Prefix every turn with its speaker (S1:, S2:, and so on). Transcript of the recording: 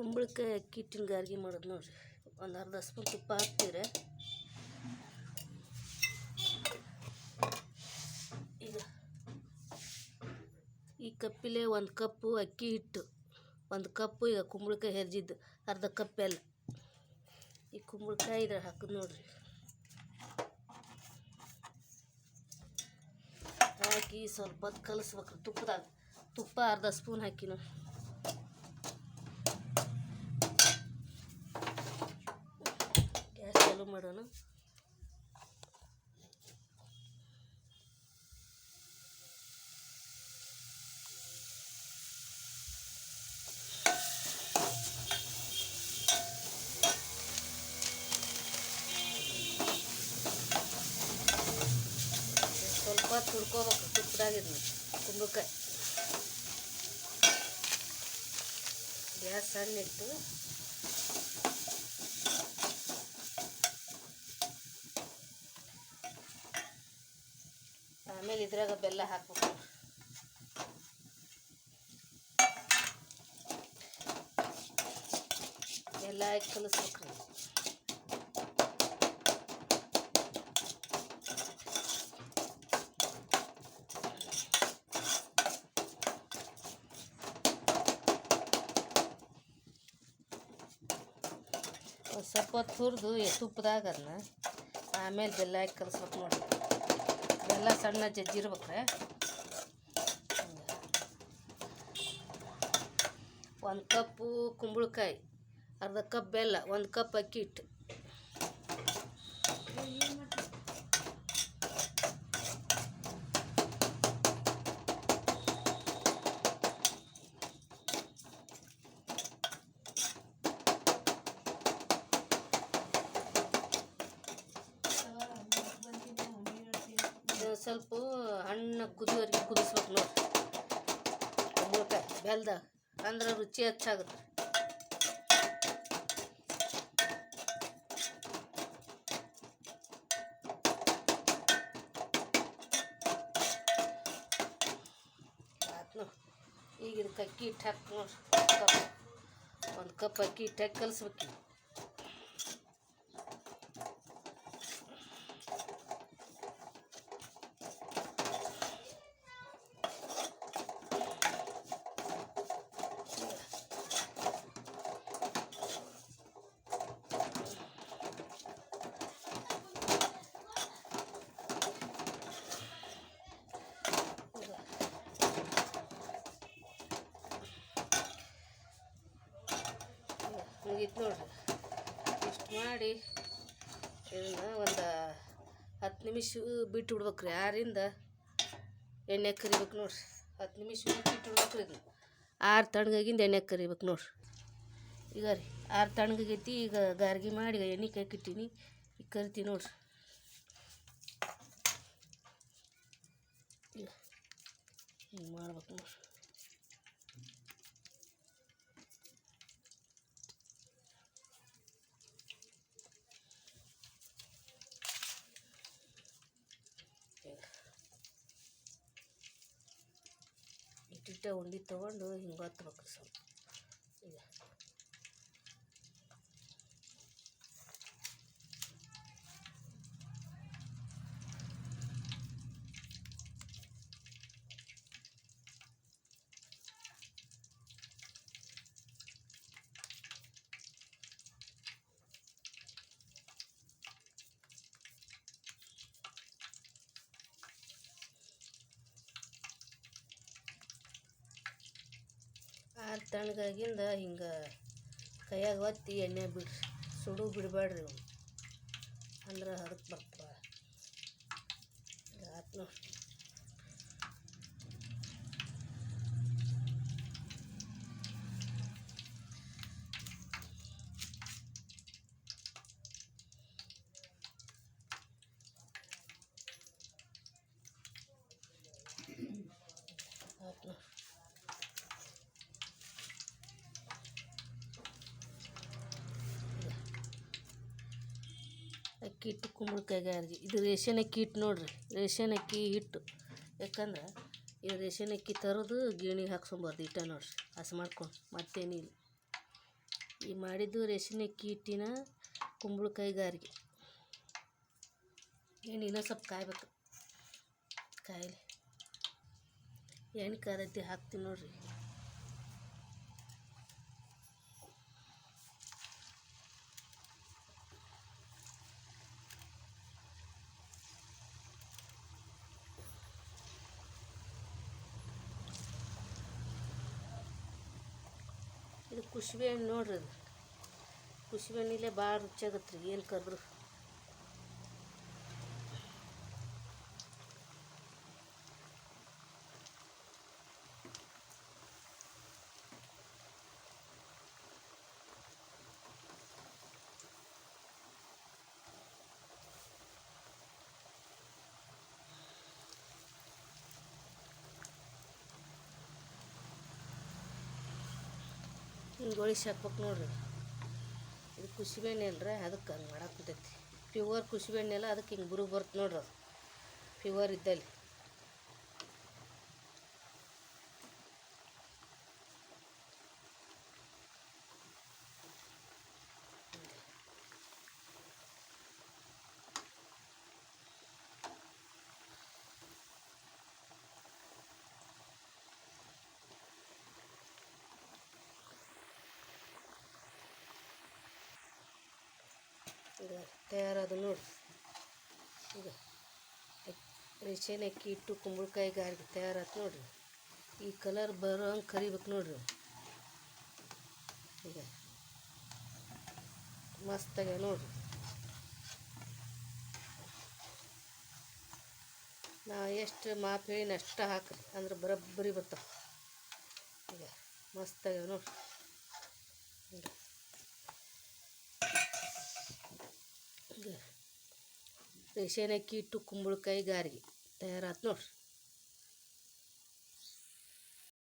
S1: ಕುಂಬಳಕಾಯಿ ಅಕ್ಕಿ ಹಿಟ್ಟಿನ ಗಾರ್ಗಿ ಮಾಡೋದು ನೋಡಿರಿ. ಒಂದು ಅರ್ಧ ಸ್ಪೂನ್ ತುಪ್ಪ ಹಾಕ್ತೀರಿ ಈಗ ಈ ಕಪ್ಪಿಲೆ ಒಂದು ಕಪ್ಪು ಅಕ್ಕಿ ಹಿಟ್ಟು, ಒಂದು ಕಪ್ಪು ಈಗ ಕುಂಬಳಕಾಯಿ ಹೆರ್ಜಿದ್ದು ಅರ್ಧ ಕಪ್ ಎಲ್ಲ ಈ ಕುಂಬಳಕಾಯಿ ಇದ್ರ ಹಾಕೋದು ನೋಡಿರಿ. ಹಾಕಿ ಸ್ವಲ್ಪ ಹೊತ್ತು ಕಲಿಸ್ಬೇಕು ತುಪ್ಪದಾಗ ತುಪ್ಪ ಅರ್ಧ ಸ್ಪೂನ್ ಹಾಕಿ ನೋಡಿ ಚಾಲು ಮಾಡೋಣ ಸ್ವಲ್ಪ ಹೊತ್ತು ಹುರ್ಕೋಬೇಕು ತುಪ್ಪದಾಗಿದ್ನ ಕುಂಬಳಕಾಯಿ ಗ್ಯಾಸ್ ಸಣ್ಣ ಇಟ್ಟು ಆಮೇಲೆ ಇದ್ರಾಗ ಬೆಲ್ಲ ಹಾಕ್ಬೇಕು. ಬೆಲ್ಲ ಹಾಕಿ ಕಲಿಸ್ಬೇಕ್ರಿ ಒಂದು ಸ್ವಲ್ಪ ಹೊತ್ತು ಹುರಿದು ತುಪ್ಪದಾಗ ಅದನ್ನ ಆಮೇಲೆ ಬೆಲ್ಲ ಹಾಕಿ ಕಲಿಸ್ಬೇಕು ನೋಡಿ. ಬೆಲ್ಲ ಸಣ್ಣ ಜಜ್ಜಿರ್ಬೇಕ್ರೆ ಒಂದು ಕಪ್ಪು ಕುಂಬಳಕಾಯಿ ಅರ್ಧ ಕಪ್ ಬೆಲ್ಲ ಒಂದು ಕಪ್ ಅಕ್ಕಿ ಹಿಟ್ಟು ಇದು ಸ್ವಲ್ಪ ಹಣ್ಣು ಕುದಿಯೋರಿಗೆ ಕುದಿಸ್ಬೇಕು ನೋಡಿ. ಬೆಲ್ದಾಗ ಅಂದ್ರೆ ರುಚಿ ಹೆಚ್ಚಾಗುತ್ತೆ ಈಗ ಇದಕ್ಕೆ ಅಕ್ಕಿ ಹಿಟ್ಟು ಹಾಕಿ ನೋಡ್ರಿ ಒಂದು ಕಪ್. ಅಕ್ಕಿ ಹಿಟ್ಟು ಹಾಕಿ ಕಲಿಸ್ಬೇಕು ಮುಗೀತು ನೋಡ್ರಿ ಇಷ್ಟು ಮಾಡಿ ಇದನ್ನ ಒಂದು ಹತ್ತು ನಿಮಿಷ ಬಿಟ್ಟು ಬಿಡ್ಬೇಕು ರೀ ಆರಿಂದ ಎಣ್ಣೆ ಕರಿಬೇಕು ನೋಡ್ರಿ. ಹತ್ತು ನಿಮಿಷ ಬಿಟ್ಟು ಬಿಡ್ಬೇಕು ರೀ ಇದನ್ನ. ಆರು ತಣ್ಣಗಾಗಿಂದ ಎಣ್ಣೆ ಕರಿಬೇಕು ನೋಡ್ರಿ. ಈಗ ರೀ, ಆರು ತಣ್ಣಗಾಗೈತಿ, ಈಗ ಗಾರ್ಗಿ ಮಾಡಿ ಎಣ್ಣೆ ಕಾಯ್ಕಿಟ್ಟೀನಿ ಈಗ ಕರಿತೀನಿ ನೋಡ್ರಿ. ಈಗ ಮಾಡ್ಬೇಕು ನೋಡ್ರಿ. ಇಟ್ಟಿಟ್ಟ ಉಂಡೆ ತೊಗೊಂಡು ಹಿಂಗೆ ಹತ್ಬೇಕು ಸ್ವಲ್ಪ ಈಗ ಆರು ತಣ್ಣಗಾಗಿಂದ ಹಿಂಗೆ ಕೈಯಾಗ ಒತ್ತಿ ಎಣ್ಣೆ ಬಿಡ್ರಿ ಸುಡು ಬಿಡಬೇಡ್ರಿ ಇವ್ನ. ಅಂದ್ರೆ ಅದಕ್ಕೆ ಬರ್ತಾವ ಆತು ಅಕ್ಕಿ ಹಿಟ್ಟು ಕುಂಬಳಕಾಯಿ ಅರ್ಜಿ ಇದು ರೇಷನ್ ಅಕ್ಕಿ ಹಿಟ್ಟು ನೋಡಿರಿ. ರೇಷನ್ ಅಕ್ಕಿ ಹಿಟ್ಟು. ಯಾಕಂದ್ರೆ ಇದು ರೇಷನ್ ಅಕ್ಕಿ ತರೋದು ಗೇಣಿ ಹಾಕ್ಸ್ಕೊಂಬಾರ್ದು ಹಿಟ್ಟ ನೋಡಿರಿ. ಹಸಿ ಮಾಡ್ಕೊಂಡು. ಮತ್ತೇನಿಲ್ಲ ಈ ಮಾಡಿದ್ದು ರೇಷನ್ ಅಕ್ಕಿ ಹಿಟ್ಟಿನ ಕುಂಬಳಕಾಯಿ ಗಾರಿಗೆ. ಎಣ್ಣೆ ಇನ್ನೂ ಸ್ವಲ್ಪ ಕಾಯ್ಬೇಕು. ಕಾಯಿಲೆ. ಎಣ್ಣೆ ಕಾದೈತಿ ಹಾಕ್ತೀನಿ ನೋಡ್ರಿ. ಕುಸುಬೆ ಹಣ್ಣು ನೋಡ್ರಿ ಅದು. ಕುಸುಬೆ ಹಣ್ಣಿಲೆ ಭಾಳ ರುಚಿಯಾಗತ್ತೆ ರೀ ಏನು ಕರೆದ್ರು? ಹಿಂಗೆ ಗೊಳಿಸಿ ಹಾಕ್ಬೇಕು ನೋಡ್ರಿ. ಇದು ಕುಸುಬೆ ಎಣ್ಣೆ ಅಲ್ರಿ ಅದಕ್ಕೆ ಹಂಗೆ ಮಾಡಕ್ಕೆ ಕುಂತೈತಿ. ಪ್ಯೂವರ್ ಕುಸುಬೆ ಎಣ್ಣೆ ಅಲ್ಲ ಅದಕ್ಕೆ ಹಿಂಗೆ ಬುರುಗ್ ಬರುತ್ತೆ ನೋಡ್ರಿ ಅದು. ಪ್ಯೂವರ್ ಇದ್ದಲ್ಲಿ. ಈಗ ತಯಾರಾದ ನೋಡಿ. ಈಗ ರೇಷನ್ ಅಕ್ಕಿ ಇಟ್ಟು ಕುಂಬಳಕಾಯಿ ಗಾರಿಗೆ ತಯಾರಾತು ನೋಡಿರಿ. ಈ ಕಲರ್ ಬರೋ ಹಂಗೆ ಕರಿಬೇಕು ನೋಡಿರಿ. ಈಗ ಮಸ್ತಾಗ ನೋಡಿರಿ. ನಾ ಎಷ್ಟು ಮಾಪ್ ಹೇಳಿ ಅಷ್ಟು ಹಾಕ್ರಿ. ಅಂದ್ರೆ ಬರಬ್ಬರಿ ಬರ್ತಾವೆ. ಈಗ ಮಸ್ತಾಗ ನೋಡ್ರಿ. ಅಕ್ಕಿ ಇಟ್ಟು ಕುಂಬಳಕಾಯಿ ಗಾರಿಗೆ. ತಯಾರಾತು ನೋಡ್ರಿ.